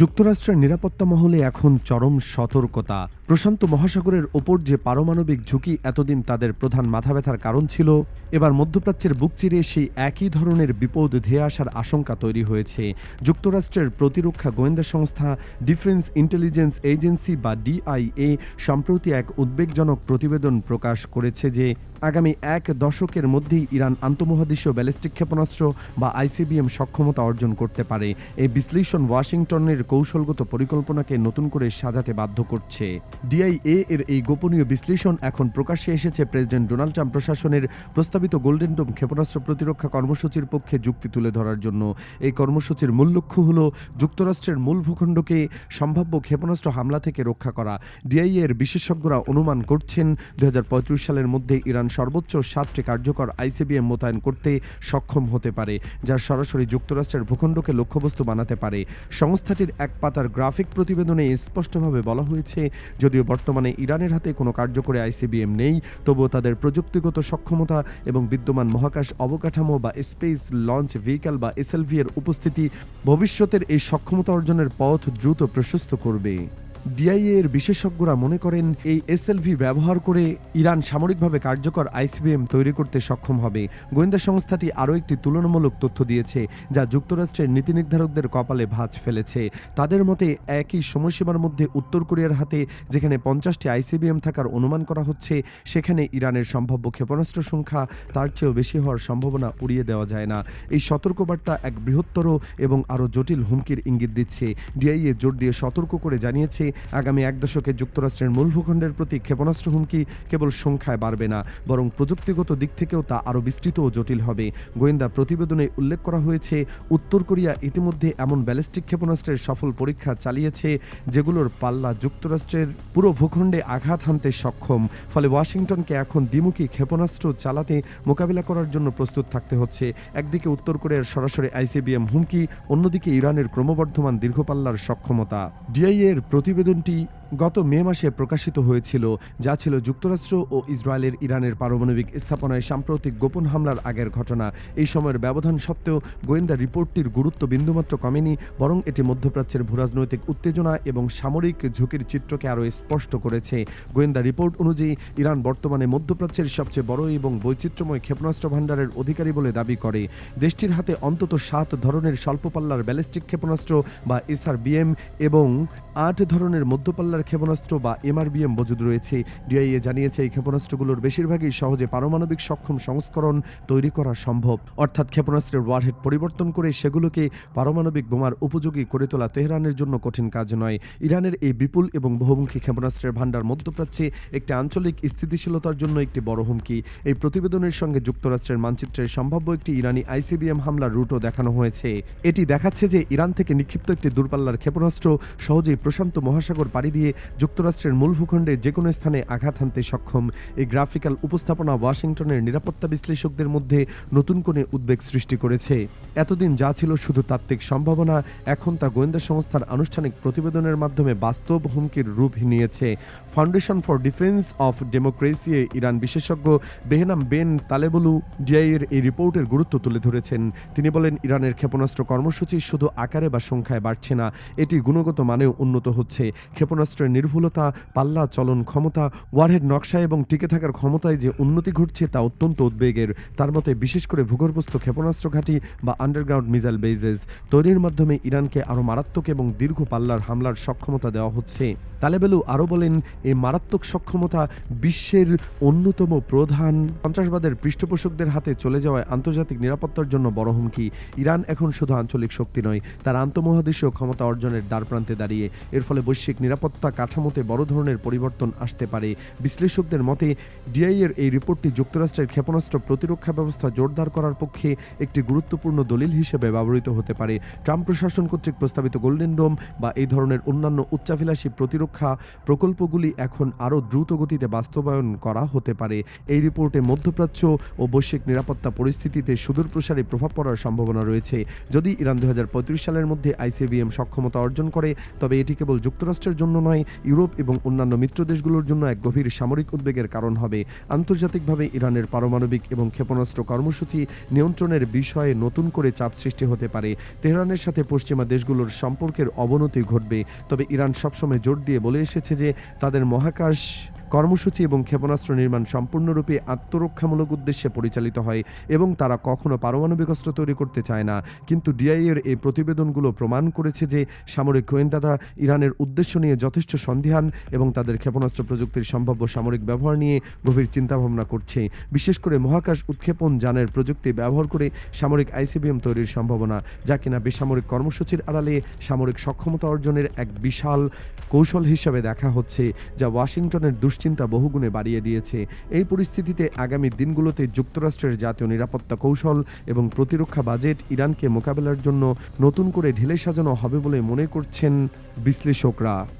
যুক্তরাষ্ট্রের নিরাপত্তা মহলে এখন চরম সতর্কতা। প্রশান্ত মহাসাগরের ওপর যে পারমাণবিক ঝুঁকি এতদিন তাদের প্রধান মাথা ব্যথার কারণ ছিল, এবার মধ্যপ্রাচ্যের বুক চিরে সেই একই ধরনের বিপদ ধেয়ে আসার আশঙ্কা তৈরি হয়েছে। যুক্তরাষ্ট্রের প্রতিরক্ষা গোয়েন্দা সংস্থা ডিফেন্স ইন্টেলিজেন্স এজেন্সি বা ডিআইএ সম্প্রতি এক উদ্বেগজনক প্রতিবেদন প্রকাশ করেছে যে আগামী এক দশকের মধ্যেই ইরান আন্তঃমহাদেশীয় ব্যালিস্টিক ক্ষেপণাস্ত্র বা আইসিবিএম সক্ষমতা অর্জন করতে পারে। এই বিশ্লেষণ ওয়াশিংটনের কৌশলগত পরিকল্পনাকে নতুন করে সাজাতে বাধ্য করছে। ডিআইএ এর এই গোপনীয় বিশ্লেষণ এখন প্রকাশ্যে এসেছে প্রেসিডেন্ট ডোনাল্ড ট্রাম্প প্রশাসনের প্রস্তাবিত গোল্ডেন ডোম ক্ষেপণাস্ত্র প্রতিরক্ষা কর্মসূচির পক্ষে যুক্তি তুলে ধরার জন্য। এই কর্মসূচির মূল লক্ষ্য হল যুক্তরাষ্ট্রের মূল ভূখণ্ডকে সম্ভাব্য ক্ষেপণাস্ত্র হামলা থেকে রক্ষা করা। ডিআইএ এর বিশেষজ্ঞরা অনুমান করছেন দু হাজার পঁয়ত্রিশ সালের মধ্যে ইরান সর্বোচ্চ সাতটি কার্যকর আইসিবিএম মোতায়েন করতে সক্ষম হতে পারে, যা সরাসরি যুক্তরাষ্ট্রের ভূখণ্ডকে লক্ষ্যবস্তু বানাতে পারে। সংস্থাটির এক পাতার গ্রাফিক প্রতিবেদনে স্পষ্টভাবে বলা হয়েছে, যদিও বর্তমানে ইরানের হাতে কোনো কার্যকরী আইসিবিএম নেই, তবুও তাদের প্রযুক্তিগত সক্ষমতা এবং বিদ্যমান মহাকাশ অবকাঠামো বা স্পেস লঞ্চ ভেহিক্যাল বা এসএলভি এর উপস্থিতি ভবিষ্যতের এই সক্ষমতা অর্জনের পথ দ্রুত প্রশস্ত করবে। ডিআইএ এর বিশেষজ্ঞরা মনে করেন এই এসএলভি ব্যবহার করে ইরান সামরিকভাবে কার্যকর আইসিবিএম তৈরি করতে সক্ষম হবে। গোয়েন্দা সংস্থাটি আরও একটি তুলনামূলক তথ্য দিয়েছে, যা যুক্তরাষ্ট্রের নীতি নির্ধারকদের কপালে ভাঁজ ফেলেছে। তাদের মতে, একই সময়সীমার মধ্যে উত্তর কোরিয়ার হাতে যেখানে পঞ্চাশটি আইসিবিএম থাকার অনুমান করা হচ্ছে, সেখানে ইরানের সম্ভাব্য ক্ষেপণাস্ত্র সংখ্যা তার চেয়েও বেশি হওয়ার সম্ভাবনা উড়িয়ে দেওয়া যায় না। এই সতর্কবার্তা এক বৃহত্তর এবং আরও জটিল হুমকির ইঙ্গিত দিচ্ছে। ডিআইএ জোর দিয়ে সতর্ক করে জানিয়েছে আগামী এক দশকে যুক্তরাষ্ট্রের মূল ভূখণ্ডের প্রতি ক্ষেপণাস্ত্র হুমকি কেবল সংখ্যায় বাড়বে না, বরং প্রযুক্তিগত দিক থেকেও তা আরও বিস্তৃত ও জটিল হবে। গোয়েন্দা প্রতিবেদনে উল্লেখ করা হয়েছে, উত্তর কোরিয়া ইতিমধ্যে এমন ব্যালিস্টিক ক্ষেপণাস্ত্রের সফল পরীক্ষা চালিয়েছে, যেগুলোর পাল্লা যুক্তরাষ্ট্রের পুরো ভূখণ্ডে আঘাত হানতে সক্ষম। ফলে ওয়াশিংটনকে এখন দ্বিমুখী ক্ষেপণাস্ত্র চালাতে মোকাবিলা করার জন্য প্রস্তুত থাকতে হচ্ছে। একদিকে উত্তর কোরিয়ার সরাসরি আইসিবিএম হুমকি, অন্যদিকে ইরানের ক্রমবর্ধমান দীর্ঘপাল্লার সক্ষমতা। ডিআইএর এর প্রতিবেদনটি গত মে মাসে প্রকাশিত হয়েছিল, যা ছিল যুক্তরাষ্ট্র ও ইসরায়েলের ইরানের পারমাণবিক স্থাপনায় সাম্প্রতিক গোপন হামলার আগের ঘটনা। এই সময়ের ব্যবধান সত্ত্বেও গোয়েন্দা রিপোর্টটির গুরুত্ব বিন্দুমাত্র কমেনি, বরং এটি মধ্যপ্রাচ্যের ভূরাজনৈতিক উত্তেজনা এবং সামরিক ঝুঁকির চিত্রকে আরও স্পষ্ট করেছে। গোয়েন্দা রিপোর্ট অনুযায়ী, ইরান বর্তমানে মধ্যপ্রাচ্যের সবচেয়ে বড় এবং বৈচিত্র্যময় ক্ষেপণাস্ত্র ভাণ্ডারের অধিকারী বলে দাবি করে। দেশটির হাতে অন্তত সাত ধরনের স্বল্পপাল্লার ব্যালিস্টিক ক্ষেপণাস্ত্র বা এসআরবিএম এবং আট ধরনের মধ্যপাল্লার ক্ষেপণাস্ত্র বা এমআরবিএম মজুদ রয়েছে। ডিআইএ জানিয়েছে, এই ক্ষেপণাস্ত্রগুলোর বেশিরভাগই সহজে পারমাণবিক সক্ষম সংস্করণ তৈরি করা সম্ভব। অর্থাৎ ক্ষেপণাস্ত্রের ওয়ারহেড পরিবর্তন করে সেগুলোকে পারমাণবিক বোমার উপযোগী করে তোলা তেহরানের জন্য কঠিন কাজ নয়। ইরানের এই বিপুল এবং বহুমুখী ক্ষেপণাস্ত্রের ভাণ্ডার মধ্যপ্রাচ্যে একটি আঞ্চলিক স্থিতিশীলতার জন্য একটি বড় হুমকি। এই প্রতিবেদনের সঙ্গে যুক্তরাষ্ট্রের মানচিত্রের সম্ভাব্য একটি ইরানি আইসিবিএম হামলার রুটও দেখানো হয়েছে। এটি দেখাচ্ছে যে ইরান থেকে নিক্ষিপ্ত একটি দূরপাল্লার ক্ষেপণাস্ত্র সহজেই প্রশান্ত মহাসাগর পাড়ি দিয়ে যুক্তরাষ্ট্রের মূল ভূখণ্ডে যে কোনো স্থানে আঘাত হানতে সক্ষম। এই গ্রাফিক্যাল উপস্থাপনা ওয়াশিংটনের নিরাপত্তা বিশ্লেষকদের মধ্যে নতুন করে উদ্বেগ সৃষ্টি করেছে। এতদিন যা ছিল শুধু তাত্ত্বিক সম্ভাবনা, এখন তা গোয়েন্দা সংস্থার আনুষ্ঠানিক প্রতিবেদনের মাধ্যমে বাস্তব হুমকির রূপ নিয়েছে। Foundation for Defense of Democracy Iran বিশেষজ্ঞ বেহনাম বেন তালেবলু ডিআইয়ের এই রিপোর্টের গুরুত্ব তুলে ধরেছেন। তিনি বলেন, ইরানের ক্ষেপণাস্ত্র কর্মসূচি শুধু আকারে বা সংখ্যায় বাড়ছে না, এটি গুণগত মানেও উন্নত হচ্ছে। ক্ষেপণাস্ত্রের নির্ভুলতা, পাল্লা চলন ক্ষমতা, ওয়ারহেড নকশা এবং টিকে থাকার ক্ষমতায় যে উন্নতি ঘটছে তা অত্যন্ত উদ্বেগের। তার মতে, বিশেষ করে ভূগর্ভস্থ ক্ষেপণাস্ত্র ঘাঁটি বা আন্ডারগ্রাউন্ড মিসাইল বেজেস তৈরির মাধ্যমে ইরানকে আরও মারাত্মক এবং দীর্ঘ পাল্লার হামলার সক্ষমতা দেওয়া হচ্ছে। তালেবেলু আরও বলেন এই মারাত্মক সক্ষমতা বিশ্বের অন্যতম প্রধান। সন্ত্রাসবাদের পৃষ্ঠপোষকদের হাতে চলে যাওয়ায় আন্তর্জাতিক নিরাপত্তার জন্য বড় হুমকি। ইরান এখন শুধু আঞ্চলিক শক্তি নয়, তার আন্তঃমহাদেশীয় ক্ষমতা অর্জনের দ্বারপ্রান্তে দাঁড়িয়ে। এর ফলে বৈশ্বিক নিরাপত্তা কাঠামোতে বড় ধরনের পরিবর্তন আসতে পারে। বিশ্লেষকদের মতে ডিআইয়ের এই রিপোর্টটি যুক্তরাষ্ট্রের ক্ষেপণাস্ত্র প্রতিরক্ষা ব্যবস্থা জোরদার করার পক্ষে একটি গুরুত্বপূর্ণ দলিল হিসেবে ব্যবহৃত হতে পারে। ট্রাম্প প্রশাসন কর্তৃক প্রস্তাবিত গোল্ডেন ডোম বা এই ধরনের অন্যান্য উচ্চাভিলাষী প্রতিরক্ষা প্রকল্পগুলি এখন আরও দ্রুত গতিতে বাস্তবায়ন করা হতে পারে। এই রিপোর্টে মধ্যপ্রাচ্য ও বৈশ্বিক নিরাপত্তা পরিস্থিতিতে সুদূরপ্রসারী প্রভাব পড়ার সম্ভাবনা রয়েছে। যদি ইরান দু হাজার পঁয়ত্রিশ সালের মধ্যে আইসিবিএম সক্ষমতা অর্জন করে, তবে এটি কেবল যুক্তরাষ্ট্রের জন্য নয় নয় ইউরোপ এবং অন্যান্য মিত্র দেশগুলোর জন্য এক গভীর সামরিক উদ্বেগের কারণ হবে। আন্তর্জাতিকভাবে ইরানের পারমাণবিক এবং ক্ষেপণাস্ত্র কর্মসূচি নিয়ন্ত্রণের বিষয়ে নতুন করে চাপ সৃষ্টি হতে পারে। তেহরানের সাথে পশ্চিমা দেশগুলোর সম্পর্কের অবনতি ঘটবে। তবে ইরান সবসময় জোর দিয়ে বলে এসেছে যে, তাদের মহাকাশ কর্মসূচি এবং ক্ষেপণাস্ত্র নির্মাণ সম্পূর্ণরূপে আত্মরক্ষামূলক উদ্দেশ্যে পরিচালিত হয় এবং তারা কখনো পারমাণবিক অস্ত্র তৈরি করতে চায় না। কিন্তু ডিআই এর এই প্রতিবেদনগুলো প্রমাণ করেছে যে, সামরিক গোয়েন্দারা ইরানের উদ্দেশ্য নিয়ে যথেষ্ট সন্দিহান এবং তাদের ক্ষেপণাস্ত্র প্রযুক্তির সম্ভাব্য সামরিক ব্যবহার নিয়ে গভীর চিন্তাভাবনা করছে। বিশেষ করে মহাকাশ উৎক্ষেপণ যানের প্রযুক্তি ব্যবহার করে সামরিক আইসিবিএম তৈরির সম্ভাবনা, যা কিনা বেসামরিক কর্মসূচির আড়ালে সামরিক সক্ষমতা অর্জনের এক বিশাল কৌশল হিসাবে দেখা হচ্ছে, যা ওয়াশিংটনের দুশ্চিন্তা বহুগুণে বাড়িয়ে দিয়েছে। এই পরিস্থিতিতে আগামী দিনগুলোতে যুক্তরাষ্ট্রের জাতীয় নিরাপত্তা কৌশল এবং প্রতিরক্ষা বাজেট ইরানকে মোকাবেলার জন্য নতুন করে ঢেলে সাজানো হবে বলে মনে করছেন বিশ্লেষকরা।